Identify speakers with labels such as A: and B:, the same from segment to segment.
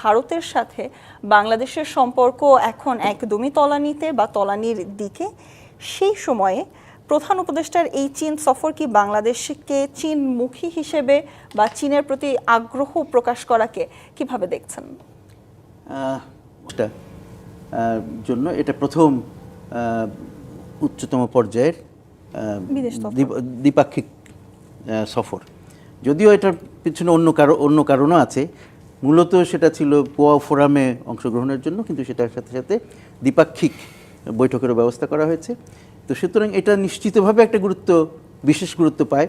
A: ভারতের সাথে বাংলাদেশের সম্পর্ক এখন একদমই তলানিতে বা তলানির দিকে। সেই সময়ে প্রধান উপদেষ্টার এই চীন সফর কি বাংলাদেশকে চীনমুখী হিসেবে বা চীনের প্রতি আগ্রহ প্রকাশ করাকে কীভাবে দেখছেন?
B: জন্য এটা প্রথম উচ্চতম পর্যায়ের দ্বিপাক্ষিক সফর। যদিও এটার পিছনে অন্য কারও অন্য কারণও আছে মূলত সেটা ছিল পোয়া ফোরামে অংশগ্রহণের জন্য, কিন্তু সেটার সাথে সাথে দ্বিপাক্ষিক বৈঠকেরও ব্যবস্থা করা হয়েছে। তো সুতরাং এটা নিশ্চিতভাবে একটা গুরুত্ব, বিশেষ গুরুত্ব পায়।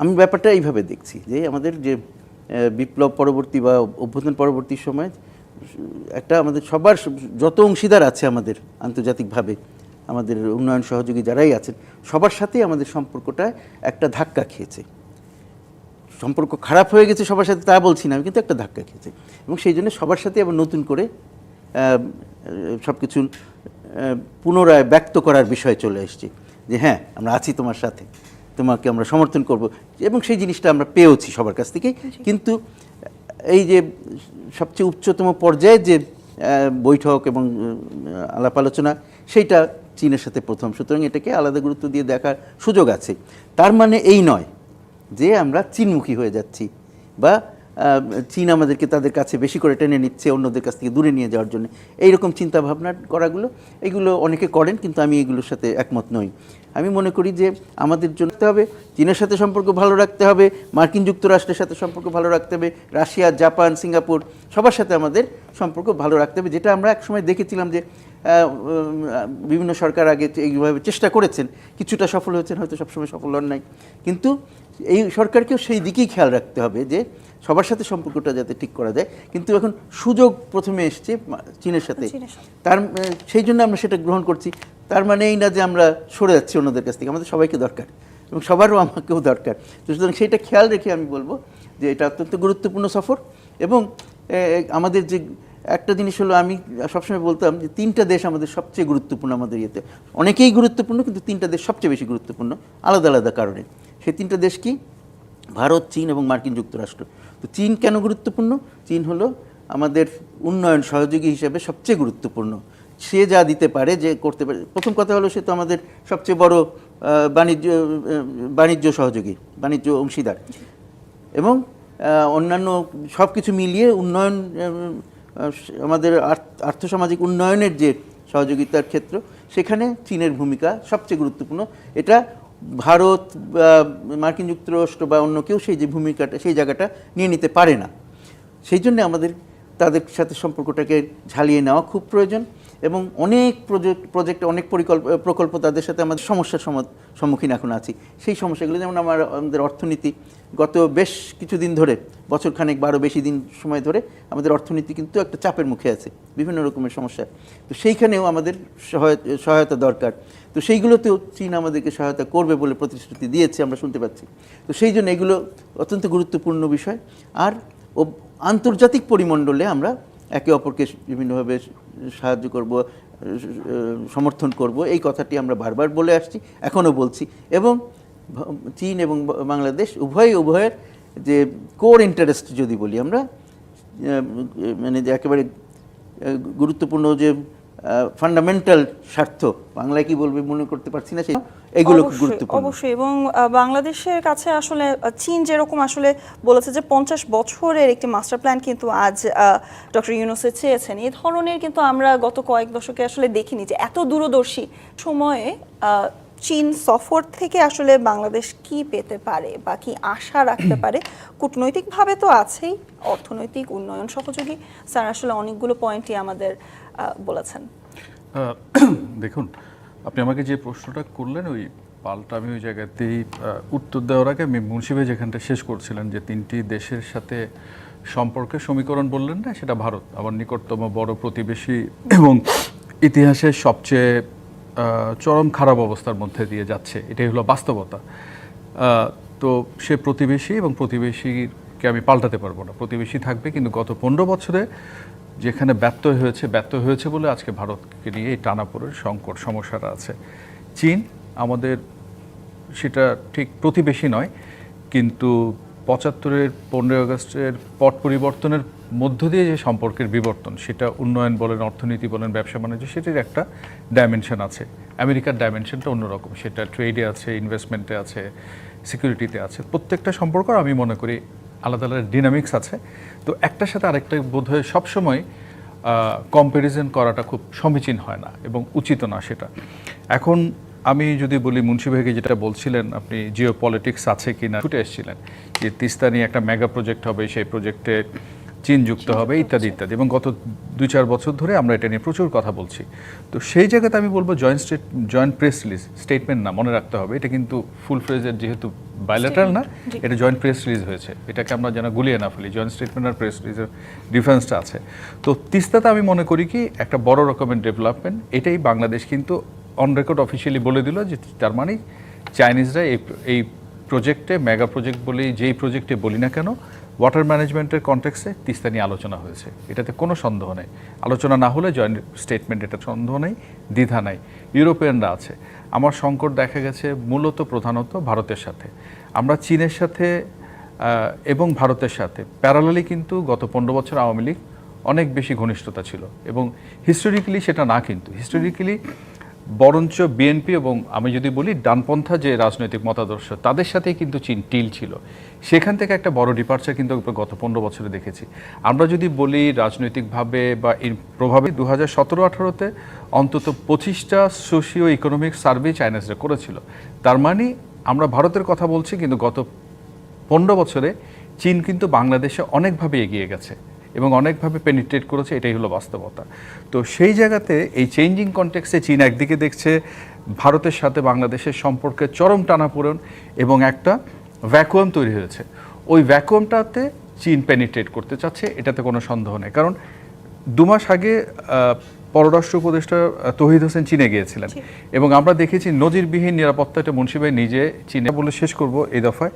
B: আমি ব্যাপারটা এইভাবে দেখছি যে আমাদের যে বিপ্লব পরবর্তী বা অভ্যুত্থান পরবর্তী সময়, একটা আমাদের সবার যত অংশীদার আছে আমাদের আন্তর্জাতিকভাবে, আমাদের উন্নয়ন সহযোগী যারাই আছেন, সবার সাথেই আমাদের সম্পর্কটা একটা ধাক্কা খেয়েছে। সম্পর্ক খারাপ হয়ে গেছে সবার সাথে তা বলছি না আমি কিন্তু একটা ধাক্কা খেয়েছি। এবং সেই জন্য সবার সাথে আবার নতুন করে সব কিছু পুনরায় ব্যক্ত করার বিষয় চলে এসছে। যে হ্যাঁ আমরা আছি তোমার সাথে তোমাকে আমরা সমর্থন করব। এবং সেই জিনিসটা আমরা পেয়েওছি সবার কাছ থেকে কিন্তু এই যে সবচেয়ে উচ্চতম পর্যায়ের যে বৈঠক এবং আলাপ আলোচনা সেইটা চীনের সাথে প্রথম। সুতরাং এটাকে আলাদা গুরুত্ব দিয়ে দেখার সুযোগ আছে। তার মানে এই নয় যে আমরা চীনমুখী হয়ে যাচ্ছি বা চীন আমাদেরকে তাদের কাছে বেশি করে টেনে নিচ্ছে অন্যদের কাছ থেকে দূরে নিয়ে যাওয়ার জন্য। এইরকম চিন্তা ভাবনা করাগুলো এগুলো অনেকে করেন, কিন্তু আমি এগুলোর সাথে একমত নই। আমি মনে করি যে আমাদের জন্য হবে, চীনের সাথে সম্পর্ক ভালো রাখতে হবে, মার্কিন যুক্তরাষ্ট্রের সাথে সম্পর্ক ভালো রাখতে হবে, রাশিয়া, জাপান, সিঙ্গাপুর, সবার সাথে আমাদের সম্পর্ক ভালো রাখতে হবে, যেটা আমরা একসময় দেখেছিলাম যে বিভিন্ন সরকার আগে এইভাবে চেষ্টা করেছেন কিছুটা সফল হয়েছেন হয়তো সবসময় সফল হন নাই। কিন্তু এই সরকারকেও সেই দিকেই খেয়াল রাখতে হবে যে সবার সাথে সম্পর্কটা যাতে ঠিক করা যায়। কিন্তু এখন সুযোগ প্রথমে এসছে চীনের সাথে। তার সেই জন্য আমরা সেটা গ্রহণ করছি। তার মানে এই না যে আমরা সরে যাচ্ছি অন্যদের কাছ থেকে আমাদের সবাইকে দরকার। এবং সবারও আমাকেও দরকার। তো সুতরাং সেইটা খেয়াল রেখে আমি বলব যে এটা অত্যন্ত গুরুত্বপূর্ণ সফর। এবং আমাদের যে একটা জিনিস হলো আমি সবসময় বলতাম যে তিনটা দেশ আমাদের সবচেয়ে গুরুত্বপূর্ণ আমাদের ইয়েতে। অনেকেই গুরুত্বপূর্ণ, কিন্তু তিনটা দেশ সবচেয়ে বেশি গুরুত্বপূর্ণ। আলাদা আলাদা কারণে। সেই তিনটা দেশ কি? ভারত, চীন এবং মার্কিন যুক্তরাষ্ট্র। তো চীন কেন গুরুত্বপূর্ণ? চীন হলো আমাদের উন্নয়ন সহযোগী হিসেবে সবচেয়ে গুরুত্বপূর্ণ। সে যা দিতে পারে, যে করতে পারে। প্রথম কথা হলো সে তো আমাদের সবচেয়ে বড় বাণিজ্য বাণিজ্য সহযোগী, বাণিজ্য অংশীদার। এবং অন্যান্য সব কিছু মিলিয়ে উন্নয়ন আমাদের আর্থ- আর্থসামাজিক উন্নয়নের যে সহযোগিতার ক্ষেত্র, সেখানে চীনের ভূমিকা সবচেয়ে গুরুত্বপূর্ণ। এটা ভারত বা মার্কিন যুক্তরাষ্ট্র বা অন্য কেউ সেই যে ভূমিকাটা, সেই জায়গাটা নিয়ে নিতে পারে না। সেই জন্য আমাদের তাদের সাথে সম্পর্কটাকে ঝালিয়ে নেওয়া খুব প্রয়োজন। এবং অনেক প্রজেক্ট প্রজেক্ট অনেক পরিকল্প, প্রকল্প তাদের সাথে আমাদের সমস্যার সম্মুখীন এখন আছি। সেই সমস্যাগুলো যেমন আমার, আমাদের অর্থনীতি, গত বেশ কিছুদিন ধরে, বছরখানেক বারো বেশি দিন সময় ধরে, আমাদের অর্থনীতি কিন্তু একটা চাপের মুখে আছে, বিভিন্ন রকমের সমস্যা। তো সেইখানেও আমাদের সহায়তা দরকার। তো সেইগুলোতেও চীন আমাদেরকে সহায়তা করবে বলে প্রতিশ্রুতি দিয়েছে, আমরা শুনতে পাচ্ছি। তো সেই জন্য এগুলো অত্যন্ত গুরুত্বপূর্ণ বিষয়। আর ও আন্তর্জাতিক পরিমণ্ডলে আমরা একে অপরকে বিভিন্নভাবে সাহায্য করব সমর্থন করব, এই কথাটি আমরা বারবার বলে আসছি, এখনও বলছি। এবং চীন এবং বাংলাদেশ উভয় উভয়ের যে কোর ইন্টারেস্ট যদি বলি আমরা মানে যে একেবারে গুরুত্বপূর্ণ যে ফান্ডামেন্টাল স্বার্থ বাংলায় কি বলবে মনে করতে পারছি না সেই এগুলো গুরুত্বপূর্ণ।
A: অবশ্যই এবং বাংলাদেশের কাছে আসলে চীন যেরকম আসলে বলেছে যে পঞ্চাশ বছরের একটি মাস্টার প্ল্যান কিন্তু আজ ডক্টর ইউনুসে চেয়েছেন। এই ধরনের কিন্তু আমরা গত কয়েক দশকে আসলে দেখিনি যে এত দূরদর্শী সময়ে আহ, চীন সফর থেকে আসলে বাংলাদেশ কি পেতে পারে বা কি আশা রাখতে পারে। কূটনৈতিকভাবে তো আছেই অর্থনৈতিক উন্নয়ন সহযোগী। স্যার আসলে অনেকগুলো পয়েন্টই আমাদের বলেছেন।
C: দেখুন, আপনি আমাকে যে প্রশ্নটা করলেন, ওই পাল্টা আমি ওই জায়গাতেই উত্তর দেওয়ার আগে আমি মুন্সি ভাই যেখানটা শেষ করছিলেন, যে তিনটি দেশের সাথে সম্পর্কের সমীকরণ বললেন না, সেটা ভারত, আমার নিকটতম বড় প্রতিবেশী। এবং ইতিহাসের সবচেয়ে চরম খারাপ অবস্থার মধ্যে দিয়ে যাচ্ছে, এটাই হলো বাস্তবতা। তো সে প্রতিবেশী এবং প্রতিবেশীকে আমি পাল্টাতে পারব না, প্রতিবেশী থাকবে কিন্তু গত পনেরো বছরে যেখানে ব্যর্থ হয়েছে ব্যর্থ হয়েছে বলে আজকে ভারতকে নিয়ে এই টানাপোড়ের সংকট, সমস্যাটা আছে। চীন আমাদের সেটা ঠিক প্রতিবেশী নয়, কিন্তু পঁচাত্তরের, পনেরোই আগস্টের পট পরিবর্তনের মধ্য দিয়ে যে সম্পর্কের বিবর্তন, সেটা উন্নয়ন বলেন, অর্থনীতি বলেন, ব্যবসা বাণিজ্য, সেটির একটা ডাইমেনশন আছে। আমেরিকার ডাইমেনশনটা অন্যরকম, সেটা ট্রেডে আছে ইনভেস্টমেন্টে আছে সিকিউরিটিতে আছে, প্রত্যেকটা সম্পর্ক আমি মনে করি আলাদা আলাদা ডিনামিক্স আছে। তো একটার সাথে আরেকটা বোধ হয় সবসময় কম্প্যারিজন করাটা খুব সমীচীন হয় না এবং উচিত না সেটা। এখন আমি যদি বলি মুন্সি ভাইকে যেটা বলছিলেন, আপনি জিও পলিটিক্স আছে কি না ছুটে এসেছিলেন যে তিস্তা নিয়ে একটা মেগা প্রজেক্ট হবে, সেই প্রজেক্টে চীন যুক্ত হবে ইত্যাদি ইত্যাদি। এবং গত দুই চার বছর ধরে আমরা এটা নিয়ে প্রচুর কথা বলছি। তো সেই জায়গাতে আমি বলব joint state joint press release statement না মনে রাখতে হবে। এটা কিন্তু ফুল ফ্রেজের যেহেতু বাইলেটারাল না এটা জয়েন্ট প্রেস রিলিজ হয়েছে। এটাকে আমরা যেন গুলিয়ে না ফেলি। জয়েন্ট স্টেটমেন্ট আর প্রেস রিলিজের ডিফারেন্সটা আছে। তো তিস্তাতে আমি মনে করি কি একটা বড় রকমের ডেভেলপমেন্ট এটাই বাংলাদেশ কিন্তু অন রেকর্ড অফিসিয়ালি বলে দিল যে তার মানে চাইনিজরা এই এই প্রজেক্টে মেগা প্রজেক্ট বলেই যেই প্রজেক্টে বলি না কেন ওয়াটার ম্যানেজমেন্টের কন্টেক্সে তিস্তা নিয়ে আলোচনা হয়েছে। এটাতে কোনো সন্দেহ নেই। আলোচনা না হলে জয়েন্ট স্টেটমেন্ট এটা সন্দেহ নেই, দ্বিধা নাই। ইউরোপিয়ানরা আছে। আমার সংকট দেখা গেছে মূলত প্রধানত ভারতের সাথে। আমরা চীনের সাথে এবং ভারতের সাথে। প্যারালালি কিন্তু গত পনেরো বছর আওয়ামী লীগ অনেক বেশি ঘনিষ্ঠতা ছিল। এবং হিস্টোরিক্যালি সেটা না কিন্তু। হিস্টোরিক্যালি বরঞ্চ বিএনপি এবং আমি যদি বলি ডানপন্থা যে রাজনৈতিক মতাদর্শ, তাদের সাথেই কিন্তু চীন টিল ছিল। সেখান থেকে একটা বড় ডিপার্চার কিন্তু গত পনেরো বছরে দেখেছি। আমরা যদি বলি রাজনৈতিকভাবে বা এর প্রভাবে দু হাজার সতেরো আঠারোতে অন্তত পঁচিশটা সোশিও ইকোনমিক সার্ভে চাইনাজরা করেছিল। তার মানে আমরা ভারতের কথা বলছি, কিন্তু গত পনেরো বছরে চীন কিন্তু বাংলাদেশে অনেকভাবে এগিয়ে গেছে। এবং অনেকভাবে পেনিট্রেট করেছে এটাই হলো বাস্তবতা। তো সেই জায়গাতে এই চেঞ্জিং কনটেক্সে চীন একদিকে দেখছে ভারতের সাথে বাংলাদেশের সম্পর্কে চরম টানাপোড়েন এবং একটা ভ্যাকুয়াম তৈরি হয়েছে। ওই ভ্যাকুয়ামটাতে চীন পেনিট্রেট করতে চাচ্ছে এটাতে কোনো সন্দেহ নেই। কারণ দু মাস আগে পররাষ্ট্র উপদেষ্টা তৌহিদ হোসেন চীনে গিয়েছিলেন। এবং আমরা দেখেছি নজিরবিহীন নিরাপত্তাটা মুন্সিবাই নিজে চীনে বলে শেষ করব এই দফায়।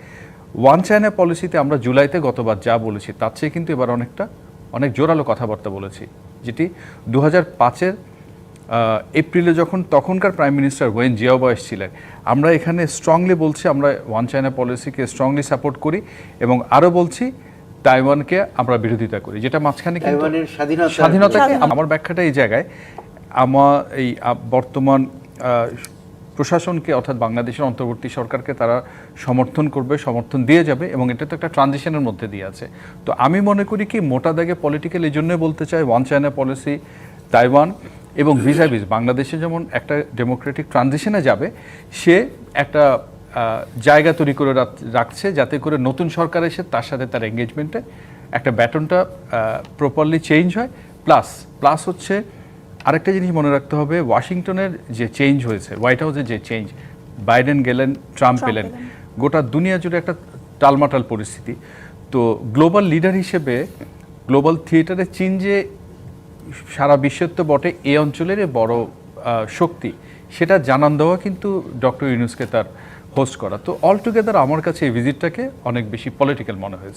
C: ওয়ান চায়না পলিসিতে আমরা জুলাইতে গতবার যা বলেছি তার চেয়ে কিন্তু এবার অনেকটা অনেক জোরালো কথাবার্তা বলেছি যেটি দু হাজার পাঁচের এপ্রিলে যখন তখনকার প্রাইম মিনিস্টার ওয়েন জিয়াওবা ছিলেন আমরা এখানে স্ট্রংলি বলছি আমরা ওয়ান চায়না পলিসিকে স্ট্রংলি সাপোর্ট করি এবং আরও বলছি তাইওয়ানকে আমরা বিরোধিতা করি যেটা মাঝখানে
B: স্বাধীনতা
C: স্বাধীনতাকে আমার ব্যাখ্যাটা এই জায়গায় আমার এই বর্তমান প্রশাসনকে অর্থাৎ বাংলাদেশের অন্তর্বর্তী সরকারকে তারা সমর্থন করবে, সমর্থন দিয়ে যাবে এবং এটা তো একটা ট্রানজিশনের মধ্যে দিয়ে আছে। তো আমি মনে করি কি, মোটা দাগে পলিটিক্যাল এই জন্যই বলতে চাই ওয়ান চায়না পলিসি তাইওয়ান এবং ভিসাভিস বাংলাদেশে যেমন একটা ডেমোক্রেটিক ট্রানজিশনে যাবে, সে একটা জায়গা তৈরি করে রাখছে যাতে করে নতুন সরকার এসে তার সাথে তার এঙ্গেজমেন্টে একটা ব্যাটনটা প্রপারলি চেঞ্জ হয়। প্লাস প্লাস হচ্ছে আরেকটা জিনিস মনে রাখতে হবে ওয়াশিংটনের যে চেঞ্জ হয়েছে হোয়াইট হাউসের যে চেঞ্জ বাইডেন গেলেন ট্রাম্প এলেন। গোটা দুনিয়া জুড়ে একটা টালমাটাল পরিস্থিতি। তো গ্লোবাল লিডার হিসেবে গ্লোবাল থিয়েটারে চীন যে সারা বিশ্বের তো বটে এই অঞ্চলের বড় শক্তি। সেটা জানান দেওয়া কিন্তু ডক্টর ইউনুসকে তার হোস্ট করা। তো অল টুগেদার আমার কাছে এই ভিজিটটাকে অনেক বেশি পলিটিক্যাল মনে হয়েছে।